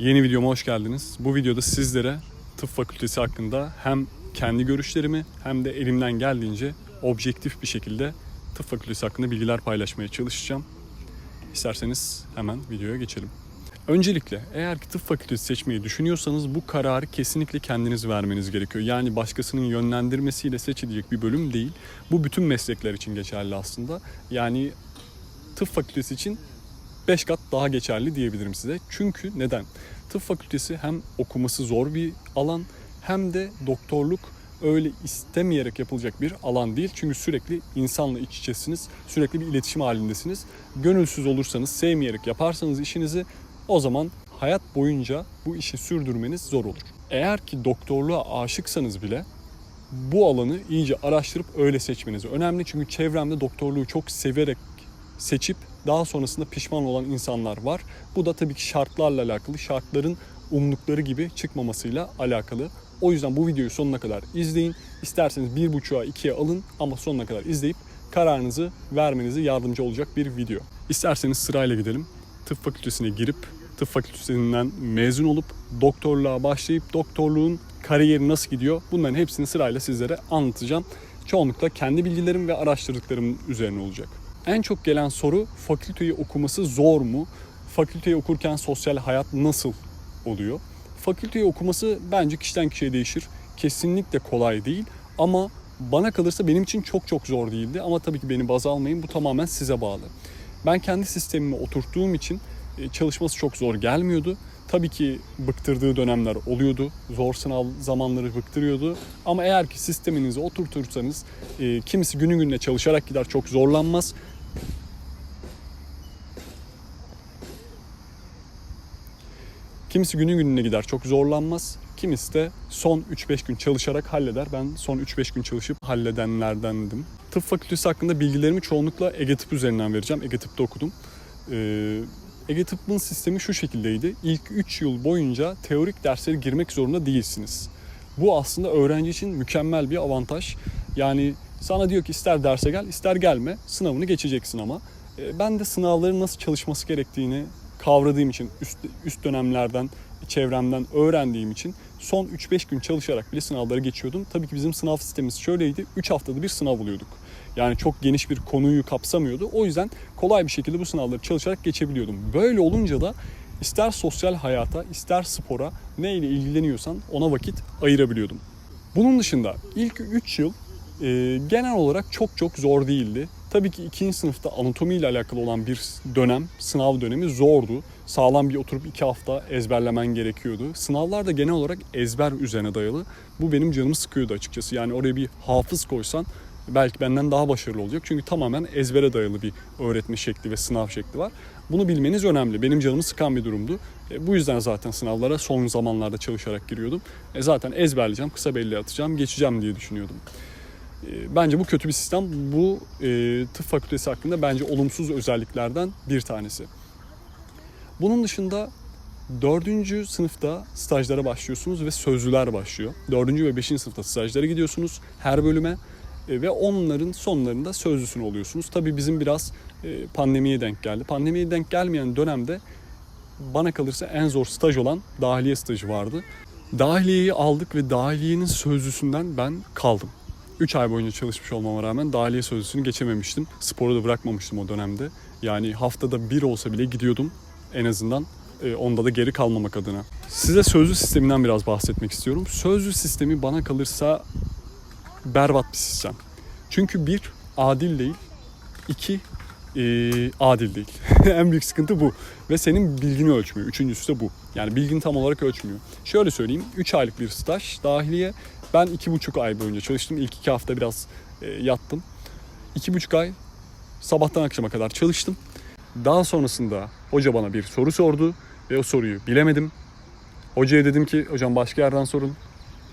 Yeni videoma hoş geldiniz. Bu videoda sizlere tıp fakültesi hakkında hem kendi görüşlerimi hem de elimden geldiğince objektif bir şekilde tıp fakültesi hakkında bilgiler paylaşmaya çalışacağım. İsterseniz hemen videoya geçelim. Öncelikle eğer ki tıp fakültesi seçmeyi düşünüyorsanız bu kararı kesinlikle kendiniz vermeniz gerekiyor. Yani başkasının yönlendirmesiyle seçilecek bir bölüm değil. Bu bütün meslekler için geçerli aslında. Yani tıp fakültesi için 5 kat daha geçerli diyebilirim size. Çünkü neden? Tıp fakültesi hem okuması zor bir alan hem de doktorluk öyle istemeyerek yapılacak bir alan değil. Çünkü sürekli insanla iç içesiniz, sürekli bir iletişim halindesiniz. Gönülsüz olursanız, sevmeyerek yaparsanız işinizi o zaman hayat boyunca bu işi sürdürmeniz zor olur. Eğer ki doktorluğa aşıksanız bile bu alanı iyice araştırıp öyle seçmeniz önemli. Çünkü çevremde doktorluğu çok severek seçip daha sonrasında pişman olan insanlar var. Bu da tabii ki şartlarla alakalı, şartların umdukları gibi çıkmamasıyla alakalı. O yüzden bu videoyu sonuna kadar izleyin. İsterseniz bir buçuğa ikiye alın ama sonuna kadar izleyip kararınızı vermenize yardımcı olacak bir video. İsterseniz sırayla gidelim. Tıp fakültesine girip tıp fakültesinden mezun olup doktorluğa başlayıp doktorluğun kariyeri nasıl gidiyor bunların hepsini sırayla sizlere anlatacağım. Çoğunlukla kendi bilgilerim ve araştırdıklarım üzerine olacak. En çok gelen soru fakülteyi okuması zor mu? Fakülteyi okurken sosyal hayat nasıl oluyor? Fakülteyi okuması bence kişiden kişiye değişir. Kesinlikle kolay değil ama bana kalırsa benim için çok çok zor değildi. Ama tabii ki beni baz almayın bu tamamen size bağlı. Ben kendi sistemimi oturttuğum için e, çalışması çok zor gelmiyordu. Tabii ki bıktırdığı dönemler oluyordu. Zor sınav zamanları bıktırıyordu. Ama eğer ki sisteminizi oturtursanız e, kimisi günü gününe çalışarak gider çok zorlanmaz. Kimisi günü gününe gider çok zorlanmaz. Kimisi de son 3-5 gün çalışarak halleder. Ben son 3-5 gün çalışıp halledenlerdendim. Tıp fakültesi hakkında bilgilerimi çoğunlukla Ege Tıp üzerinden vereceğim. Ege Tıp'ta okudum. Ee, Ege Tıp'ın sistemi şu şekildeydi. İlk 3 yıl boyunca teorik derslere girmek zorunda değilsiniz. Bu aslında öğrenci için mükemmel bir avantaj. Yani sana diyor ki ister derse gel ister gelme sınavını geçeceksin ama. Ee, Ben de sınavların nasıl çalışması gerektiğini kavradığım için üst, üst dönemlerden çevremden öğrendiğim için son 3-5 gün çalışarak bile sınavları geçiyordum. Tabii ki bizim sınav sistemimiz şöyleydi. 3 haftada bir sınav buluyorduk. Yani çok geniş bir konuyu kapsamıyordu. O yüzden kolay bir şekilde bu sınavları çalışarak geçebiliyordum. Böyle olunca da ister sosyal hayata, ister spora neyle ilgileniyorsan ona vakit ayırabiliyordum. Bunun dışında ilk 3 yıl e, genel olarak çok çok zor değildi. Tabii ki ikinci sınıfta anatomi ile alakalı olan bir dönem, sınav dönemi zordu. Sağlam bir oturup iki hafta ezberlemen gerekiyordu. Sınavlar da genel olarak ezber üzerine dayalı. Bu benim canımı sıkıyordu açıkçası. Yani oraya bir hafız koysan belki benden daha başarılı olacak. Çünkü tamamen ezbere dayalı bir öğretme şekli ve sınav şekli var. Bunu bilmeniz önemli. Benim canımı sıkan bir durumdu. E, bu yüzden zaten sınavlara son zamanlarda çalışarak giriyordum. E, zaten ezberleyeceğim, kısa belli atacağım, geçeceğim diye düşünüyordum. E, Bence bu kötü bir sistem. Bu e, tıp fakültesi hakkında bence olumsuz özelliklerden bir tanesi. Bunun dışında dördüncü sınıfta stajlara başlıyorsunuz ve sözlüler başlıyor. Dördüncü ve beşinci sınıfta stajlara gidiyorsunuz her bölüme e, ve onların sonlarında sözlüsünü oluyorsunuz. Tabii bizim biraz e, pandemiye denk geldi. Pandemiye denk gelmeyen dönemde bana kalırsa en zor staj olan dahiliye stajı vardı. Dahiliyeyi aldık ve dahiliyenin sözlüsünden ben kaldım. 3 ay boyunca çalışmış olmama rağmen dahiliye sözlüsünü geçememiştim. Sporu da bırakmamıştım o dönemde. Yani haftada bir olsa bile gidiyordum en azından. e, onda da geri kalmamak adına. Size sözlü sisteminden biraz bahsetmek istiyorum. Sözlü sistemi bana kalırsa berbat bir sistem. Çünkü bir, adil değil. iki e, adil değil. en büyük sıkıntı bu. Ve senin bilgini ölçmüyor. Üçüncüsü de bu. Yani bilgini tam olarak ölçmüyor. Şöyle söyleyeyim. 3 aylık bir staj dahiliye. Ben iki buçuk ay boyunca çalıştım. İlk iki hafta biraz e, yattım. İki buçuk ay sabahtan akşama kadar çalıştım. Daha sonrasında hoca bana bir soru sordu ve o soruyu bilemedim. Hocaya dedim ki hocam başka yerden sorun.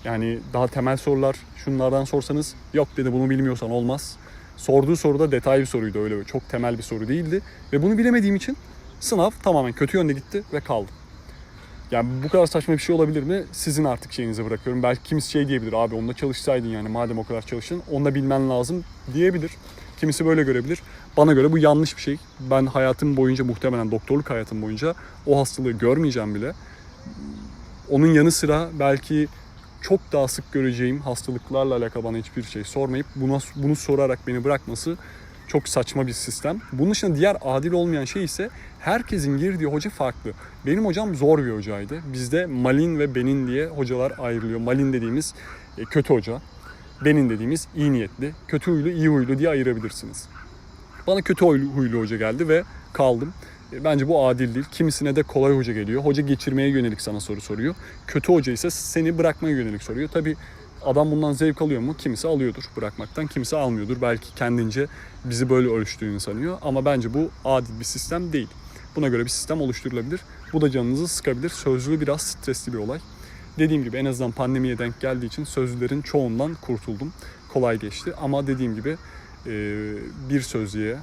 Yani daha temel sorular şunlardan sorsanız yok dedi bunu bilmiyorsan olmaz. Sorduğu soru da detaylı bir soruydu öyle çok temel bir soru değildi. Ve bunu bilemediğim için sınav tamamen kötü yönde gitti ve kaldım. Yani bu kadar saçma bir şey olabilir mi? Sizin artık şeyinize bırakıyorum. Belki kimisi şey diyebilir abi onunla çalışsaydın yani madem o kadar çalıştın onunla bilmen lazım diyebilir. Kimisi böyle görebilir. Bana göre bu yanlış bir şey. Ben hayatım boyunca muhtemelen doktorluk hayatım boyunca o hastalığı görmeyeceğim bile. onun yanı sıra belki çok daha sık göreceğim hastalıklarla alakalı bana hiçbir şey sormayıp buna, bunu sorarak beni bırakması çok saçma bir sistem. Bunun dışında diğer adil olmayan şey ise herkesin girdiği hoca farklı. Benim hocam zor bir hocaydı. Bizde Malin ve Benin diye hocalar ayrılıyor. Malin dediğimiz e, kötü hoca. Benin dediğimiz iyi niyetli. Kötü huylu, iyi huylu diye ayırabilirsiniz. Bana kötü huylu, hoca geldi ve kaldım. E, Bence bu adil değil. Kimisine de kolay hoca geliyor. Hoca geçirmeye yönelik sana soru soruyor. Kötü hoca ise seni bırakmaya yönelik soruyor. Tabi adam bundan zevk alıyor mu? Kimisi alıyordur bırakmaktan, kimisi almıyordur. Belki kendince bizi böyle ölçtüğünü sanıyor. Ama bence bu adil bir sistem değil. Buna göre bir sistem oluşturulabilir. Bu da canınızı sıkabilir. Sözlü biraz stresli bir olay. Dediğim gibi en azından pandemiye denk geldiği için sözlülerin çoğundan kurtuldum. Kolay geçti. Ama dediğim gibi bir sözlüğe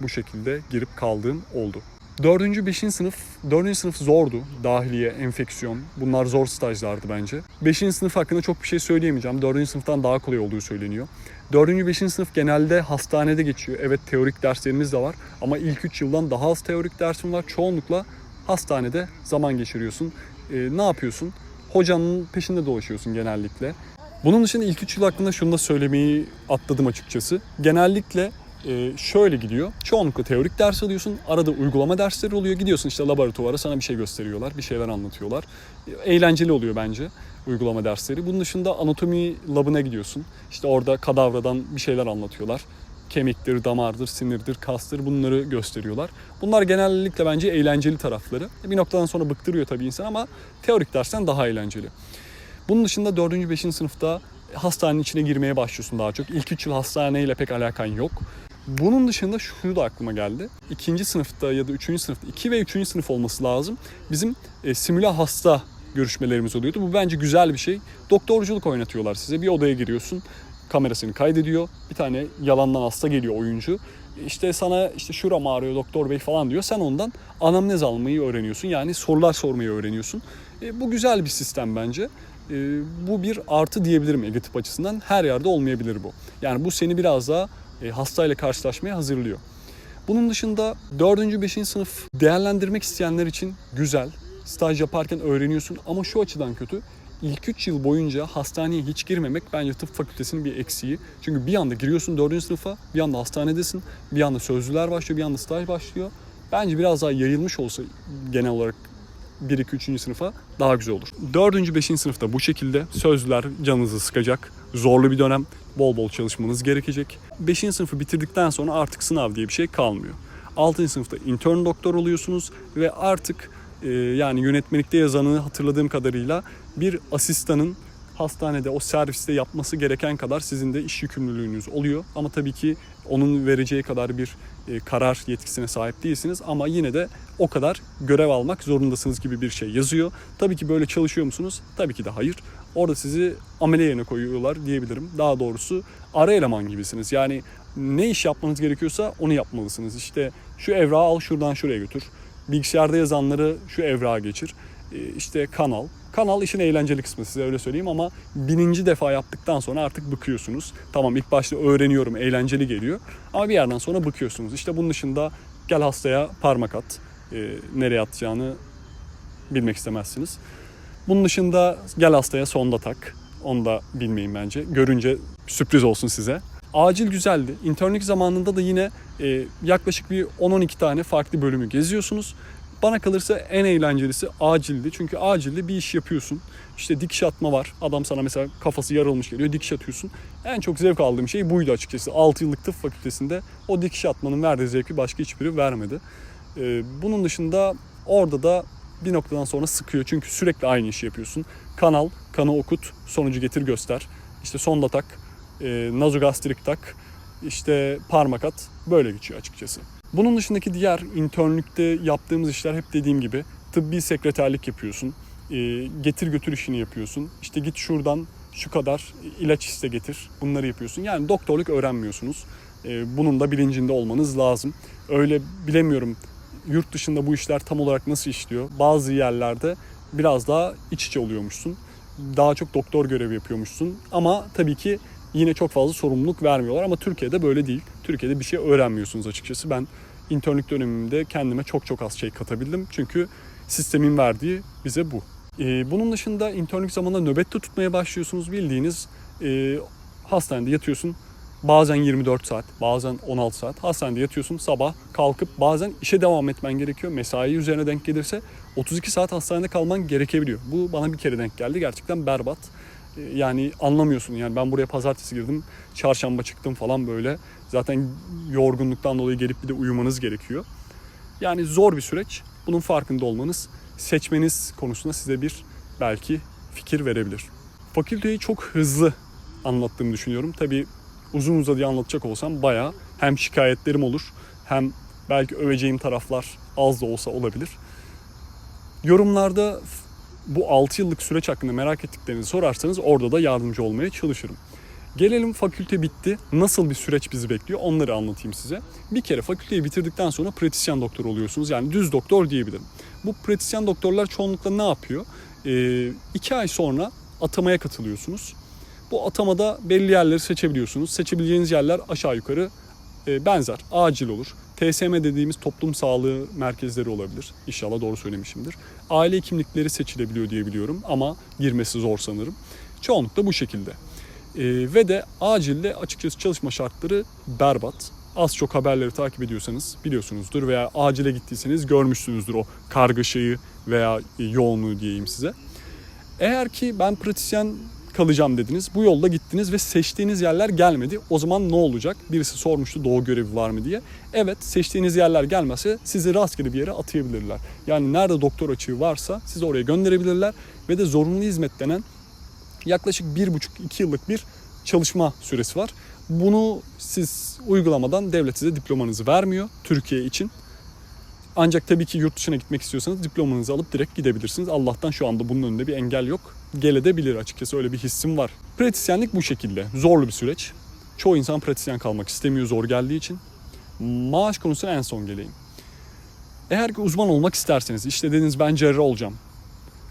bu şekilde girip kaldığım oldu. Dördüncü, beşinci sınıf, dördüncü sınıf zordu. Dahiliye, enfeksiyon, bunlar zor stajlardı bence. Beşinci sınıf hakkında çok bir şey söyleyemeyeceğim. Dördüncü sınıftan daha kolay olduğu söyleniyor. Dördüncü, beşinci sınıf genelde hastanede geçiyor. Evet teorik derslerimiz de var ama ilk üç yıldan daha az teorik dersim var. Çoğunlukla hastanede zaman geçiriyorsun. Ee, ne yapıyorsun? Hocanın peşinde dolaşıyorsun genellikle. Bunun dışında ilk 3 yıl hakkında şunu da söylemeyi atladım açıkçası. Genellikle e, şöyle gidiyor. Çoğunlukla teorik ders alıyorsun. Arada uygulama dersleri oluyor. Gidiyorsun işte laboratuvara sana bir şey gösteriyorlar. Bir şeyler anlatıyorlar. Eğlenceli oluyor bence uygulama dersleri. Bunun dışında anatomi labına gidiyorsun. İşte orada kadavradan bir şeyler anlatıyorlar. Kemiktir, damardır, sinirdir, kastır bunları gösteriyorlar. Bunlar genellikle bence eğlenceli tarafları. Bir noktadan sonra bıktırıyor tabii insan ama teorik dersten daha eğlenceli. Bunun dışında 4. 5. sınıfta hastanenin içine girmeye başlıyorsun daha çok. İlk 3 yıl hastaneyle pek alakan yok. Bunun dışında şu da aklıma geldi. İkinci sınıfta ya da üçüncü sınıfta, 2 ve üçüncü sınıf olması lazım. Bizim e, simüle hasta görüşmelerimiz oluyordu. Bu bence güzel bir şey. Doktorculuk oynatıyorlar size. Bir odaya giriyorsun. Kamerasını kaydediyor. Bir tane yalandan hasta geliyor oyuncu. İşte sana işte şuram ağrıyor doktor bey falan diyor. Sen ondan anamnez almayı öğreniyorsun. Yani sorular sormayı öğreniyorsun. E, bu güzel bir sistem bence. E, bu bir artı diyebilirim Ege tıp açısından. Her yerde olmayabilir bu. Yani bu seni biraz daha hastayla karşılaşmaya hazırlıyor. Bunun dışında 4. 5. sınıf değerlendirmek isteyenler için güzel. Staj yaparken öğreniyorsun ama şu açıdan kötü. İlk 3 yıl boyunca hastaneye hiç girmemek bence tıp fakültesinin bir eksiği. Çünkü bir anda giriyorsun 4. sınıfa, bir anda hastanedesin, bir anda sözlüler başlıyor, bir anda staj başlıyor. Bence biraz daha yayılmış olsa genel olarak 1 2 3. sınıfa daha güzel olur. 4. 5. sınıfta bu şekilde sözler canınızı sıkacak. Zorlu bir dönem. Bol bol çalışmanız gerekecek. 5. sınıfı bitirdikten sonra artık sınav diye bir şey kalmıyor. 6. sınıfta intern doktor oluyorsunuz ve artık e, yani yönetmelikte yazanı hatırladığım kadarıyla bir asistanın hastanede o serviste yapması gereken kadar sizin de iş yükümlülüğünüz oluyor. Ama tabii ki onun vereceği kadar bir e, karar yetkisine sahip değilsiniz ama yine de o kadar görev almak zorundasınız gibi bir şey yazıyor. Tabii ki böyle çalışıyor musunuz? Tabii ki de hayır. Orada sizi amele yerine koyuyorlar diyebilirim. Daha doğrusu ara eleman gibisiniz. Yani ne iş yapmanız gerekiyorsa onu yapmalısınız. İşte şu evrağı al şuradan şuraya götür. Bilgisayarda yazanları şu evrağa geçir. E, İşte kanal. Kanal işin eğlenceli kısmı size öyle söyleyeyim ama bininci defa yaptıktan sonra artık bıkıyorsunuz. Tamam ilk başta öğreniyorum, eğlenceli geliyor ama bir yerden sonra bıkıyorsunuz. İşte bunun dışında gel hastaya parmak at. E, nereye atacağını bilmek istemezsiniz. Bunun dışında gel hastaya sonda tak. Onu da bilmeyin bence. Görünce sürpriz olsun size. Acil güzeldi. İnternlik zamanında da yine e, yaklaşık bir 10-12 tane farklı bölümü geziyorsunuz. Bana kalırsa en eğlencelisi acildi. Çünkü acilde bir iş yapıyorsun. İşte dikiş atma var. Adam sana mesela kafası yarılmış geliyor. Dikiş atıyorsun. En çok zevk aldığım şey buydu açıkçası. 6 yıllık tıp fakültesinde o dikiş atmanın verdiği zevki başka hiçbiri vermedi. Ee, bunun dışında orada da bir noktadan sonra sıkıyor. Çünkü sürekli aynı işi yapıyorsun. Kanal, kanı okut, sonucu getir göster. İşte sonda tak, e, nazogastrik tak, işte parmak at. Böyle geçiyor açıkçası. Bunun dışındaki diğer internlükte yaptığımız işler hep dediğim gibi tıbbi sekreterlik yapıyorsun. E, getir götür işini yapıyorsun. İşte git şuradan şu kadar ilaç iste getir. Bunları yapıyorsun. Yani doktorluk öğrenmiyorsunuz. E, bunun da bilincinde olmanız lazım. Öyle bilemiyorum yurt dışında bu işler tam olarak nasıl işliyor. Bazı yerlerde biraz daha iç içe oluyormuşsun. Daha çok doktor görevi yapıyormuşsun. Ama tabii ki yine çok fazla sorumluluk vermiyorlar. Ama Türkiye'de böyle değil. Türkiye'de bir şey öğrenmiyorsunuz açıkçası. Ben internlük dönemimde kendime çok çok az şey katabildim. Çünkü sistemin verdiği bize bu. Ee, bunun dışında internlik zamanında nöbette tutmaya başlıyorsunuz. Bildiğiniz e, hastanede yatıyorsun. Bazen 24 saat, bazen 16 saat hastanede yatıyorsun. Sabah kalkıp bazen işe devam etmen gerekiyor. Mesai üzerine denk gelirse 32 saat hastanede kalman gerekebiliyor. Bu bana bir kere denk geldi. Gerçekten berbat. Yani anlamıyorsun. Yani ben buraya pazartesi girdim, çarşamba çıktım falan böyle. Zaten yorgunluktan dolayı gelip bir de uyumanız gerekiyor. Yani zor bir süreç. Bunun farkında olmanız, seçmeniz konusunda size bir belki fikir verebilir. Fakülteyi çok hızlı anlattığımı düşünüyorum. Tabii uzun uzadıya anlatacak olsam bayağı hem şikayetlerim olur hem belki öveceğim taraflar az da olsa olabilir. Yorumlarda bu 6 yıllık süreç hakkında merak ettiklerinizi sorarsanız orada da yardımcı olmaya çalışırım. Gelelim fakülte bitti. Nasıl bir süreç bizi bekliyor onları anlatayım size. Bir kere fakülteyi bitirdikten sonra pratisyen doktor oluyorsunuz. Yani düz doktor diyebilirim. Bu pratisyen doktorlar çoğunlukla ne yapıyor? Ee, ay sonra atamaya katılıyorsunuz. Bu atamada belli yerleri seçebiliyorsunuz. Seçebileceğiniz yerler aşağı yukarı e, benzer. Acil olur. TSM dediğimiz toplum sağlığı merkezleri olabilir. İnşallah doğru söylemişimdir. Aile hekimlikleri seçilebiliyor diye biliyorum ama girmesi zor sanırım. Çoğunlukla bu şekilde. Ee, ve de acilde açıkçası çalışma şartları berbat. Az çok haberleri takip ediyorsanız biliyorsunuzdur veya acile gittiyseniz görmüşsünüzdür o kargaşayı veya e, yoğunluğu diyeyim size. Eğer ki ben pratisyen kalacağım dediniz. Bu yolda gittiniz ve seçtiğiniz yerler gelmedi. O zaman ne olacak? Birisi sormuştu doğu görevi var mı diye. Evet seçtiğiniz yerler gelmezse sizi rastgele bir yere atayabilirler. Yani nerede doktor açığı varsa sizi oraya gönderebilirler. Ve de zorunlu hizmet denen yaklaşık 1,5-2 yıllık bir çalışma süresi var. Bunu siz uygulamadan devlet size diplomanızı vermiyor Türkiye için. Ancak tabii ki yurt dışına gitmek istiyorsanız diplomanızı alıp direkt gidebilirsiniz. Allah'tan şu anda bunun önünde bir engel yok. Gelebilir açıkçası öyle bir hissim var. Pratisyenlik bu şekilde. Zorlu bir süreç. Çoğu insan pratisyen kalmak istemiyor zor geldiği için. Maaş konusuna en son geleyim. Eğer ki uzman olmak isterseniz işte dediniz ben cerrah olacağım.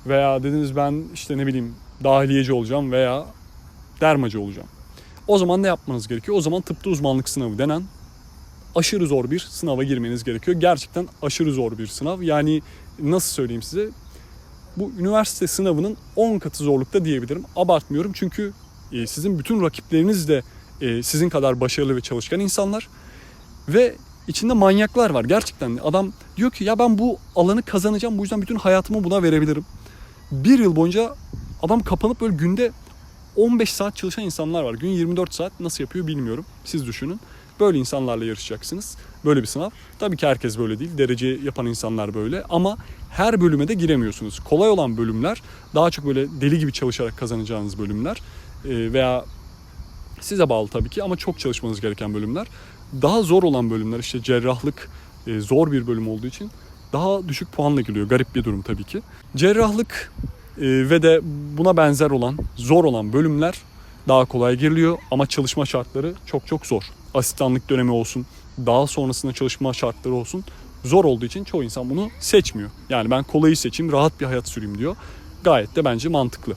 Veya dediniz ben işte ne bileyim dahiliyeci olacağım veya dermacı olacağım. O zaman ne yapmanız gerekiyor? O zaman tıpta uzmanlık sınavı denen aşırı zor bir sınava girmeniz gerekiyor. Gerçekten aşırı zor bir sınav. Yani nasıl söyleyeyim size? Bu üniversite sınavının 10 katı zorlukta diyebilirim. Abartmıyorum çünkü e, sizin bütün rakipleriniz de e, sizin kadar başarılı ve çalışkan insanlar. Ve içinde manyaklar var gerçekten. Adam diyor ki ya ben bu alanı kazanacağım bu yüzden bütün hayatımı buna verebilirim. Bir yıl boyunca adam kapanıp böyle günde 15 saat çalışan insanlar var. Gün 24 saat nasıl yapıyor bilmiyorum. Siz düşünün. Böyle insanlarla yarışacaksınız. Böyle bir sınav. Tabii ki herkes böyle değil. Derece yapan insanlar böyle. Ama her bölüme de giremiyorsunuz. Kolay olan bölümler daha çok böyle deli gibi çalışarak kazanacağınız bölümler. Ee, veya size bağlı tabii ki ama çok çalışmanız gereken bölümler. Daha zor olan bölümler işte cerrahlık e, zor bir bölüm olduğu için daha düşük puanla giriyor. Garip bir durum tabii ki. Cerrahlık e, ve de buna benzer olan zor olan bölümler daha kolay giriliyor ama çalışma şartları çok çok zor. Asistanlık dönemi olsun, daha sonrasında çalışma şartları olsun zor olduğu için çoğu insan bunu seçmiyor. Yani ben kolayı seçeyim, rahat bir hayat süreyim diyor. Gayet de bence mantıklı.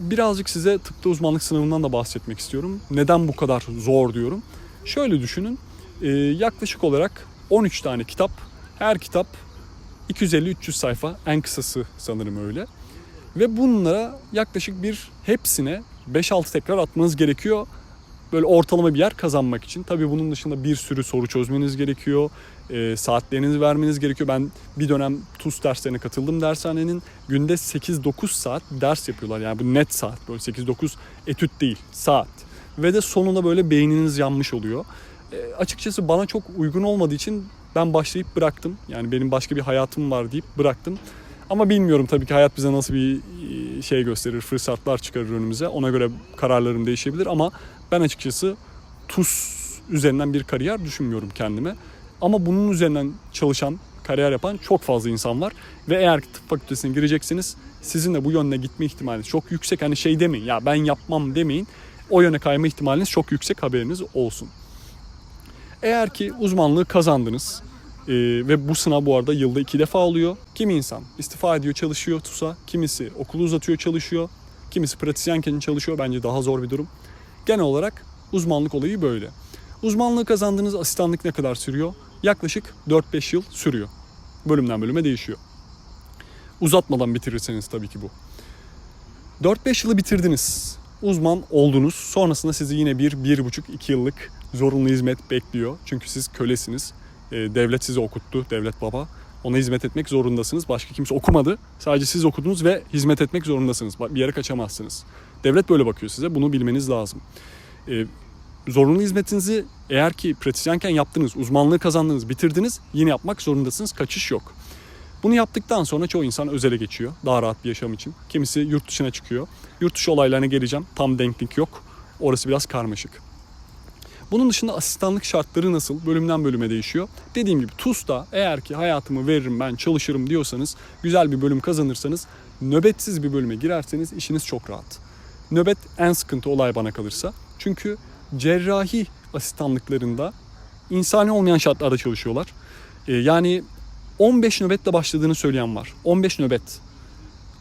Birazcık size tıpta uzmanlık sınavından da bahsetmek istiyorum. Neden bu kadar zor diyorum. Şöyle düşünün, e, yaklaşık olarak 13 tane kitap, her kitap 250-300 sayfa, en kısası sanırım öyle. Ve bunlara yaklaşık bir hepsine 5-6 tekrar atmanız gerekiyor. Böyle ortalama bir yer kazanmak için. Tabii bunun dışında bir sürü soru çözmeniz gerekiyor. E, saatlerinizi vermeniz gerekiyor. Ben bir dönem TUS derslerine katıldım dershanenin. Günde 8-9 saat ders yapıyorlar. Yani bu net saat. Böyle 8-9 etüt değil. Saat. Ve de sonunda böyle beyniniz yanmış oluyor. E, açıkçası bana çok uygun olmadığı için ben başlayıp bıraktım. Yani benim başka bir hayatım var deyip bıraktım. Ama bilmiyorum tabii ki hayat bize nasıl bir e, şey gösterir, fırsatlar çıkarır önümüze. Ona göre kararlarım değişebilir ama ben açıkçası TUS üzerinden bir kariyer düşünmüyorum kendime. Ama bunun üzerinden çalışan, kariyer yapan çok fazla insan var. Ve eğer tıp fakültesine gireceksiniz sizin de bu yönde gitme ihtimaliniz çok yüksek. Hani şey demeyin ya ben yapmam demeyin. O yöne kayma ihtimaliniz çok yüksek haberiniz olsun. Eğer ki uzmanlığı kazandınız, ee, ve bu sınav bu arada yılda iki defa oluyor. Kimi insan istifa ediyor çalışıyor TUS'a, kimisi okulu uzatıyor çalışıyor, kimisi pratisyenken çalışıyor. Bence daha zor bir durum. Genel olarak uzmanlık olayı böyle. Uzmanlığı kazandığınız asistanlık ne kadar sürüyor? Yaklaşık 4-5 yıl sürüyor. Bölümden bölüme değişiyor. Uzatmadan bitirirseniz tabii ki bu. 4-5 yılı bitirdiniz. Uzman oldunuz. Sonrasında sizi yine bir, 1,5-2 yıllık zorunlu hizmet bekliyor. Çünkü siz kölesiniz. Ee, devlet sizi okuttu, devlet baba. Ona hizmet etmek zorundasınız. Başka kimse okumadı. Sadece siz okudunuz ve hizmet etmek zorundasınız. Bir yere kaçamazsınız. Devlet böyle bakıyor size. Bunu bilmeniz lazım. Ee, zorunlu hizmetinizi eğer ki pratisyenken yaptınız, uzmanlığı kazandınız, bitirdiniz yine yapmak zorundasınız. Kaçış yok. Bunu yaptıktan sonra çoğu insan özele geçiyor. Daha rahat bir yaşam için. Kimisi yurt dışına çıkıyor. Yurt dışı olaylarına geleceğim. Tam denklik yok. Orası biraz karmaşık. Bunun dışında asistanlık şartları nasıl? Bölümden bölüme değişiyor. Dediğim gibi TUS'ta eğer ki hayatımı veririm ben çalışırım diyorsanız, güzel bir bölüm kazanırsanız, nöbetsiz bir bölüme girerseniz işiniz çok rahat. Nöbet en sıkıntı olay bana kalırsa. Çünkü cerrahi asistanlıklarında insani olmayan şartlarda çalışıyorlar. Ee, yani 15 nöbetle başladığını söyleyen var. 15 nöbet.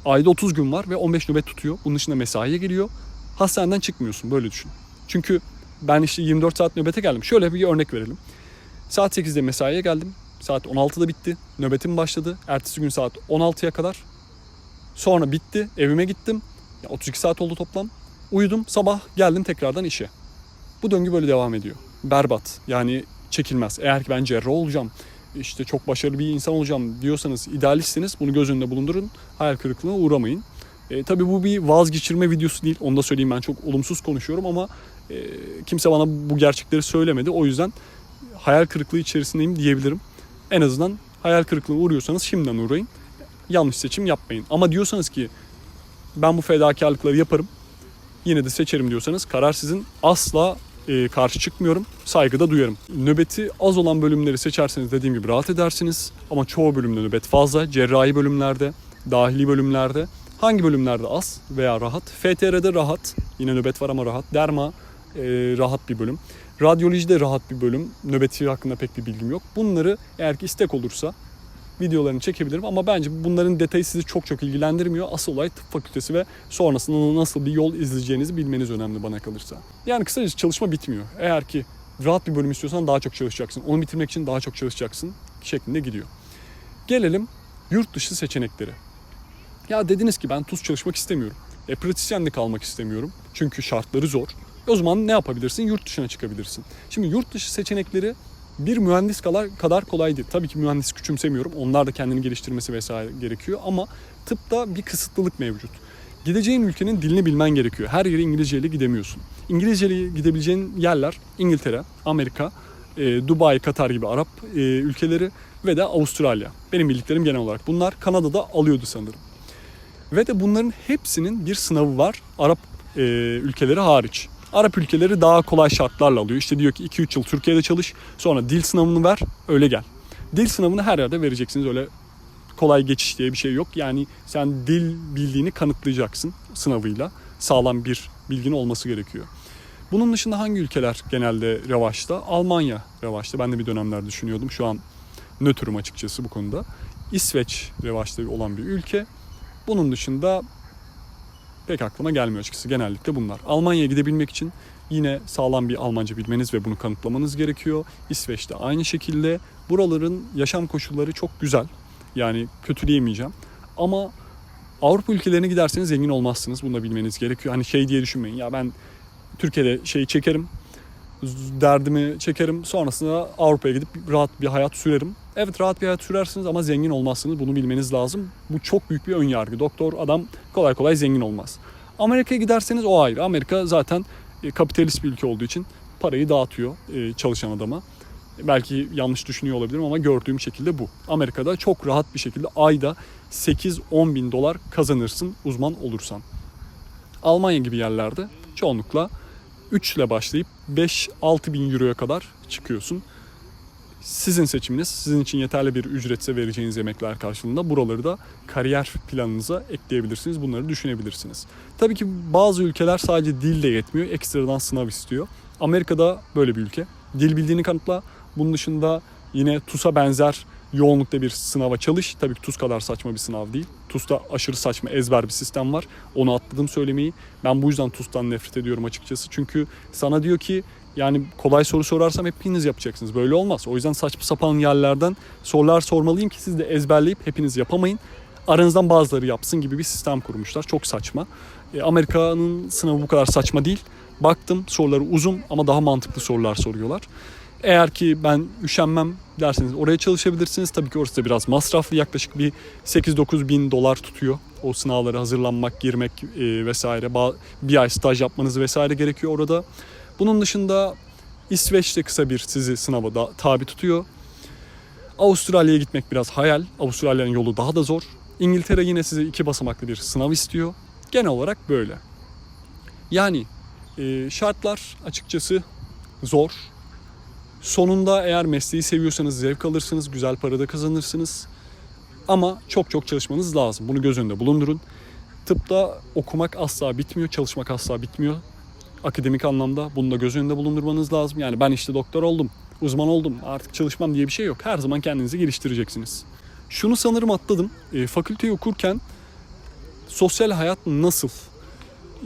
Ayda 30 gün var ve 15 nöbet tutuyor. Bunun dışında mesaiye geliyor. Hastaneden çıkmıyorsun böyle düşün. Çünkü ben işte 24 saat nöbete geldim. Şöyle bir örnek verelim. Saat 8'de mesaiye geldim. Saat 16'da bitti. Nöbetim başladı. Ertesi gün saat 16'ya kadar. Sonra bitti. Evime gittim. Ya 32 saat oldu toplam. Uyudum. Sabah geldim tekrardan işe. Bu döngü böyle devam ediyor. Berbat. Yani çekilmez. Eğer ki ben cerrah olacağım, işte çok başarılı bir insan olacağım diyorsanız, idealistsiniz bunu göz önünde bulundurun. Hayal kırıklığına uğramayın. E, tabii bu bir vazgeçirme videosu değil. Onu da söyleyeyim ben çok olumsuz konuşuyorum ama e, kimse bana bu gerçekleri söylemedi. O yüzden hayal kırıklığı içerisindeyim diyebilirim. En azından hayal kırıklığına uğruyorsanız şimdiden uğrayın. Yanlış seçim yapmayın. Ama diyorsanız ki ben bu fedakarlıkları yaparım. Yine de seçerim diyorsanız karar sizin. Asla e, karşı çıkmıyorum. Saygıda duyarım. Nöbeti az olan bölümleri seçerseniz dediğim gibi rahat edersiniz. Ama çoğu bölümde nöbet fazla. Cerrahi bölümlerde, dahili bölümlerde. Hangi bölümlerde az veya rahat? FTR'de rahat. Yine nöbet var ama rahat. Derma e, rahat bir bölüm. Radyolojide rahat bir bölüm. Nöbeti hakkında pek bir bilgim yok. Bunları eğer ki istek olursa videolarını çekebilirim ama bence bunların detayı sizi çok çok ilgilendirmiyor. Asıl olay tıp fakültesi ve sonrasında nasıl bir yol izleyeceğinizi bilmeniz önemli bana kalırsa. Yani kısacası çalışma bitmiyor. Eğer ki rahat bir bölüm istiyorsan daha çok çalışacaksın. Onu bitirmek için daha çok çalışacaksın şeklinde gidiyor. Gelelim yurt dışı seçenekleri. Ya dediniz ki ben tuz çalışmak istemiyorum. E pratisyenlik kalmak istemiyorum. Çünkü şartları zor. E, o zaman ne yapabilirsin? Yurt dışına çıkabilirsin. Şimdi yurt dışı seçenekleri bir mühendis kadar, kadar kolay değil. Tabii ki mühendis küçümsemiyorum. Onlar da kendini geliştirmesi vesaire gerekiyor ama tıpta bir kısıtlılık mevcut. Gideceğin ülkenin dilini bilmen gerekiyor. Her yere İngilizceyle gidemiyorsun. İngilizceyle gidebileceğin yerler İngiltere, Amerika, e, Dubai, Katar gibi Arap e, ülkeleri ve de Avustralya. Benim bildiklerim genel olarak. Bunlar Kanada'da alıyordu sanırım. Ve de bunların hepsinin bir sınavı var Arap e, ülkeleri hariç. Arap ülkeleri daha kolay şartlarla alıyor. İşte diyor ki 2-3 yıl Türkiye'de çalış, sonra dil sınavını ver, öyle gel. Dil sınavını her yerde vereceksiniz. Öyle kolay geçiş diye bir şey yok. Yani sen dil bildiğini kanıtlayacaksın sınavıyla. Sağlam bir bilgin olması gerekiyor. Bunun dışında hangi ülkeler genelde revaçta? Almanya revaçta. Ben de bir dönemler düşünüyordum. Şu an nötrüm açıkçası bu konuda. İsveç revaçta olan bir ülke. Bunun dışında pek aklıma gelmiyor açıkçası. Genellikle bunlar. Almanya'ya gidebilmek için yine sağlam bir Almanca bilmeniz ve bunu kanıtlamanız gerekiyor. İsveç'te aynı şekilde. Buraların yaşam koşulları çok güzel. Yani kötüleyemeyeceğim. Ama Avrupa ülkelerine giderseniz zengin olmazsınız. Bunu da bilmeniz gerekiyor. Hani şey diye düşünmeyin. Ya ben Türkiye'de şeyi çekerim, derdimi çekerim. Sonrasında Avrupa'ya gidip rahat bir hayat sürerim. Evet rahat bir hayat sürersiniz ama zengin olmazsınız. Bunu bilmeniz lazım. Bu çok büyük bir ön yargı. Doktor adam kolay kolay zengin olmaz. Amerika'ya giderseniz o ayrı. Amerika zaten e, kapitalist bir ülke olduğu için parayı dağıtıyor e, çalışan adama. Belki yanlış düşünüyor olabilirim ama gördüğüm şekilde bu. Amerika'da çok rahat bir şekilde ayda 8-10 bin dolar kazanırsın uzman olursan. Almanya gibi yerlerde çoğunlukla 3 ile başlayıp 5-6 bin euroya kadar çıkıyorsun. Sizin seçiminiz, sizin için yeterli bir ücretse vereceğiniz yemekler karşılığında buraları da kariyer planınıza ekleyebilirsiniz. Bunları düşünebilirsiniz. Tabii ki bazı ülkeler sadece dil de yetmiyor. Ekstradan sınav istiyor. Amerika'da böyle bir ülke. Dil bildiğini kanıtla. Bunun dışında yine TUS'a benzer yoğunlukta bir sınava çalış. Tabii ki TUS kadar saçma bir sınav değil. TUS'ta aşırı saçma ezber bir sistem var. Onu atladım söylemeyi. Ben bu yüzden TUS'tan nefret ediyorum açıkçası. Çünkü sana diyor ki yani kolay soru sorarsam hepiniz yapacaksınız. Böyle olmaz. O yüzden saçma sapan yerlerden sorular sormalıyım ki siz de ezberleyip hepiniz yapamayın. aranızdan bazıları yapsın gibi bir sistem kurmuşlar. Çok saçma. E, Amerika'nın sınavı bu kadar saçma değil. Baktım soruları uzun ama daha mantıklı sorular soruyorlar. Eğer ki ben üşenmem derseniz oraya çalışabilirsiniz. Tabii ki orası da biraz masraflı. Yaklaşık bir 8-9 bin dolar tutuyor. O sınavlara hazırlanmak, girmek e, vesaire. Bir ay staj yapmanız vesaire gerekiyor orada. Bunun dışında İsveç'te kısa bir sizi sınava da tabi tutuyor. Avustralya'ya gitmek biraz hayal. Avustralya'nın yolu daha da zor. İngiltere yine size iki basamaklı bir sınav istiyor. Genel olarak böyle. Yani e, şartlar açıkçası zor. Sonunda eğer mesleği seviyorsanız zevk alırsınız, güzel para da kazanırsınız. Ama çok çok çalışmanız lazım. Bunu göz önünde bulundurun. Tıpta okumak asla bitmiyor, çalışmak asla bitmiyor. Akademik anlamda bunu da göz önünde bulundurmanız lazım. Yani ben işte doktor oldum, uzman oldum, artık çalışmam diye bir şey yok. Her zaman kendinizi geliştireceksiniz. Şunu sanırım atladım. E, fakülteyi okurken sosyal hayat nasıl?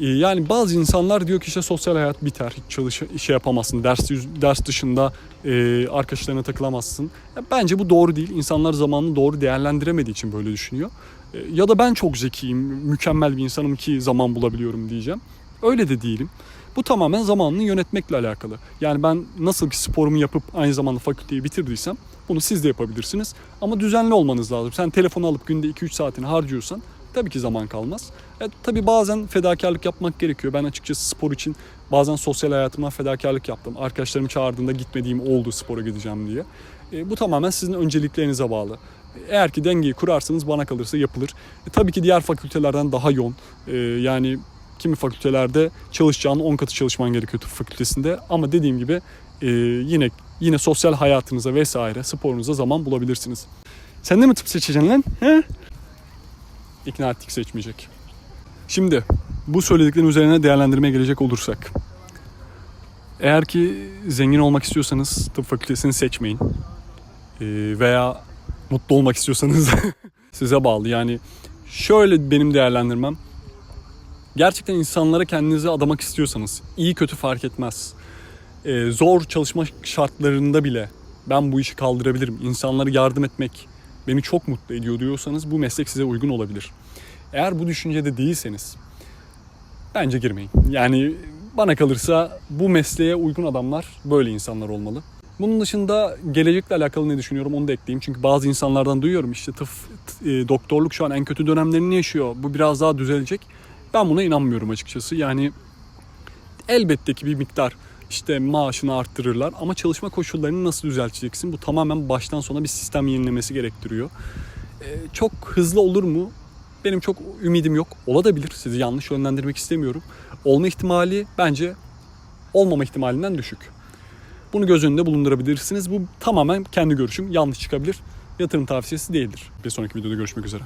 E, yani bazı insanlar diyor ki işte sosyal hayat biter, hiç çalış şey yapamazsın, ders ders dışında e, arkadaşlarına takılamazsın. Ya bence bu doğru değil. İnsanlar zamanını doğru değerlendiremediği için böyle düşünüyor. E, ya da ben çok zekiyim, mükemmel bir insanım ki zaman bulabiliyorum diyeceğim. Öyle de değilim. Bu tamamen zamanını yönetmekle alakalı. Yani ben nasıl ki sporumu yapıp aynı zamanda fakülteyi bitirdiysem bunu siz de yapabilirsiniz. Ama düzenli olmanız lazım. Sen telefonu alıp günde 2-3 saatini harcıyorsan tabii ki zaman kalmaz. E, tabii bazen fedakarlık yapmak gerekiyor. Ben açıkçası spor için bazen sosyal hayatımdan fedakarlık yaptım. Arkadaşlarım çağırdığında gitmediğim oldu spora gideceğim diye. E, bu tamamen sizin önceliklerinize bağlı. Eğer ki dengeyi kurarsanız bana kalırsa yapılır. E, tabii ki diğer fakültelerden daha yoğun. E, yani kimi fakültelerde çalışacağın 10 katı çalışman gerekiyor tıp fakültesinde. Ama dediğim gibi e, yine yine sosyal hayatınıza vesaire sporunuza zaman bulabilirsiniz. Sen de mi tıp seçeceksin lan? He? İkna ettik seçmeyecek. Şimdi bu söylediklerin üzerine değerlendirmeye gelecek olursak. Eğer ki zengin olmak istiyorsanız tıp fakültesini seçmeyin. Ee, veya mutlu olmak istiyorsanız size bağlı. Yani şöyle benim değerlendirmem. Gerçekten insanlara kendinizi adamak istiyorsanız iyi kötü fark etmez. Ee, zor çalışma şartlarında bile ben bu işi kaldırabilirim. İnsanlara yardım etmek beni çok mutlu ediyor diyorsanız bu meslek size uygun olabilir. Eğer bu düşüncede değilseniz bence girmeyin. Yani bana kalırsa bu mesleğe uygun adamlar böyle insanlar olmalı. Bunun dışında gelecekle alakalı ne düşünüyorum onu da ekleyeyim. Çünkü bazı insanlardan duyuyorum işte tıp, e, doktorluk şu an en kötü dönemlerini yaşıyor. Bu biraz daha düzelecek. Ben buna inanmıyorum açıkçası. Yani elbette ki bir miktar işte maaşını arttırırlar ama çalışma koşullarını nasıl düzelteceksin? Bu tamamen baştan sona bir sistem yenilemesi gerektiriyor. Ee, çok hızlı olur mu? Benim çok ümidim yok. Olabilir. Sizi yanlış yönlendirmek istemiyorum. Olma ihtimali bence olmama ihtimalinden düşük. Bunu göz önünde bulundurabilirsiniz. Bu tamamen kendi görüşüm. Yanlış çıkabilir. Yatırım tavsiyesi değildir. Bir sonraki videoda görüşmek üzere.